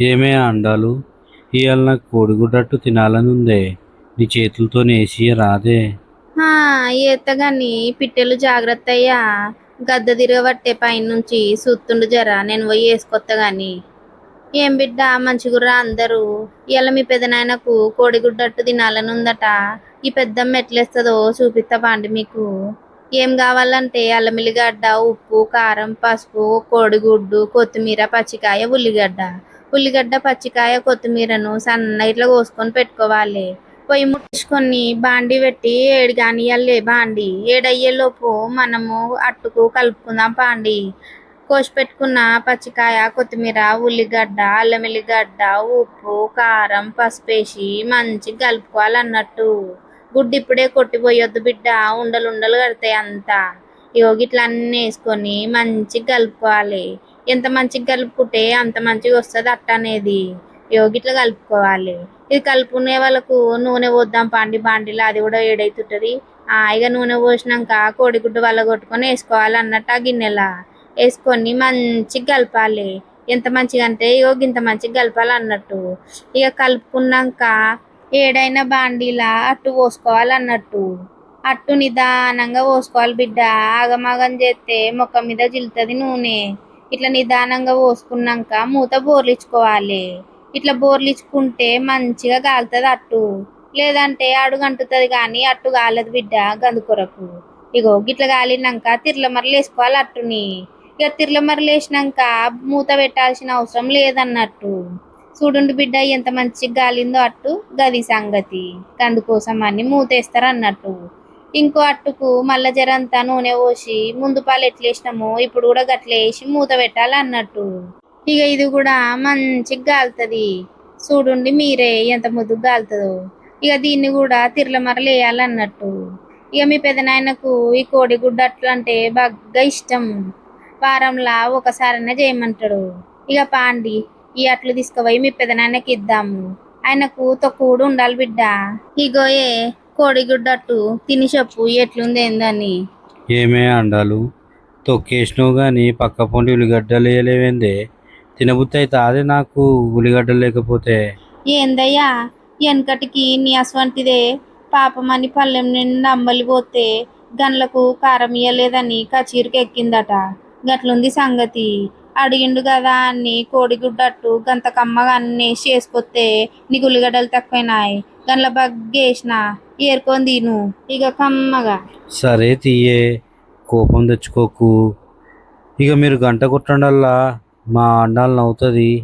ఏమే అండాలు? ఇవాళ నాకు కోడిగుడ్డట్టు తినాలని ఉందే నీ చేతులతో నేసి రాదే. ఆ, ఎత్తగాని పిట్టెలు జాగ్రత్త అయ్యా గద్ద తిరగబట్టే పైనుంచి సుత్తుండు జరా నేను పోయి వేసుకొత్తగాని ఏం బిడ్డ మంచిగుర్రా అందరూ. ఇలా మీ పెదనాయనకు కోడిగుడ్డట్టు తినాలని ఉందట ఈ పెద్దమ్మ ఎట్లేస్తుందో చూపిస్తా బాండి మీకు. ఏం కావాలంటే అల్లం ఉప్పు కారం పసుపు కోడిగుడ్డు కొత్తిమీర పచ్చికాయ ఉల్లిగడ్డ. ఉల్లిగడ్డ పచ్చికాయ కొత్తిమీరను సన్న ఇట్లా కోసుకొని పెట్టుకోవాలి. పొయ్యి ముట్టించుకొని బాండి పెట్టి ఏడు కానియాలే బాండి ఏడయ్యేలోపు మనము అట్టుకు కలుపుకుందాం బాండి. కోసి పెట్టుకున్న పచ్చికాయ కొత్తిమీర ఉల్లిగడ్డ అల్లం ఎల్లిగడ్డ ఉప్పు కారం పసుపు వేసి మంచిగా కలుపుకోవాలన్నట్టు. గుడ్డు ఇప్పుడే కొట్టిపోయొద్దు బిడ్డ ఉండలు ఉండలు కడతాయి అంతా. ఇగో ఇట్లా అన్నీ వేసుకొని మంచిగా కలుపుకోవాలి. ఎంత మంచిగా కలుపుకుంటే అంత మంచిగా వస్తుంది అట్ట అనేది. యోగి ఇట్లా కలుపుకోవాలి. ఇది కలుపుకునే వాళ్ళకు నూనె పోద్దాం పండి బాండిలో అది కూడా ఏడైతుంటుంది. ఆ నూనె పోసినాక కోడిగుడ్డు వల్ల కొట్టుకొని వేసుకోవాలి అన్నట్టు ఆ గిన్నెలా. వేసుకొని మంచిగా కలపాలి. ఎంత మంచిగా అంటే ఇగో ఇంత మంచిగా కలపాలి అన్నట్టు. ఇక కలుపుకున్నాక ఏడైనా బాండీలా అట్టు పోసుకోవాలి అన్నట్టు. అట్టు నిదానంగా పోసుకోవాలి బిడ్డ. ఆగమాగం చేస్తే మొక్క మీద జిల్లుతుంది నూనె. ఇట్లా నిదానంగా పోసుకున్నాక మూత బోర్లించుకోవాలి ఇట్లా బోర్లిచ్చుకుంటే మంచిగా కాలుతుంది అట్టు. లేదంటే అడుగంటుతుంది కానీ అట్టు కాలదు బిడ్డ గందు కొరకు. ఇగో గిట్ల కాలినాక తిర్ల మరలు వేసుకోవాలి అట్టుని. ఇక తిర్ల మరలు వేసినాక మూత పెట్టాల్సిన అవసరం లేదన్నట్టు. చూడండి బిడ్డ ఎంత మంచిగా గాలిందో అట్టు గది సంగతి. అందుకోసం అని మూతేస్తారు అన్నట్టు. ఇంకో అట్టుకు మల్ల జరంతా నూనె పోసి ముందు పాలు ఎట్లా ఇప్పుడు కూడా గట్లే వేసి మూత పెట్టాలి అన్నట్టు. ఇక ఇది కూడా మంచిగా గాలుతుంది. చూడండి మీరే ఎంత ముద్దు గాలుతుందో. ఇక దీన్ని కూడా తిరల మరలు వేయాలన్నట్టు ఇక మీ పెదనాయనకు ఈ కోడిగుడ్డు అట్లా అంటే బాగా ఇష్టం. వారంలా ఒకసారైనా చేయమంటాడు. ఇక పాండి ఈ అట్లు తీసుకుపోయి మీ పెదనాన్నకి ఇద్దాము. ఆయనకు తొక్కుడు ఉండాలి బిడ్డ. ఇగోయే. కోడిగుడ్డట్టు తిని చెప్పు ఎట్లుంది ఏందని. ఏమే అండాలు? తొక్కేసినావు కానీ పక్క పొంటి ఉల్లిగడ్డలు వేయలేవేందే? తినబుద్ధి అయితే అదే నాకు ఉల్లిగడ్డలు లేకపోతే. ఏందయ్యా? వెనకటికి నీ అసవంటిదే. పాపమని పల్లెం నిండా అంబలి పోతే గన్లకు కారం ఇయ్యలేదని కచీరికి ఎక్కిందట. గట్లుంది సంగతి. అడిగిండు కదా అన్ని కోడిగుడ్డట్టు గంత కమ్మగా అన్ని చేసుకొస్తే నీకు ఉల్లిగడ్డలు తక్కువైనాయి. గన్ల బగ్గేసిన ఏరుకొని తిను. ఇక కమ్మగా. సరే తీయే కోపం తెచ్చుకోకు. ఇక మీరు గంట కొట్టండల్లా మా అండాలు అవుతుంది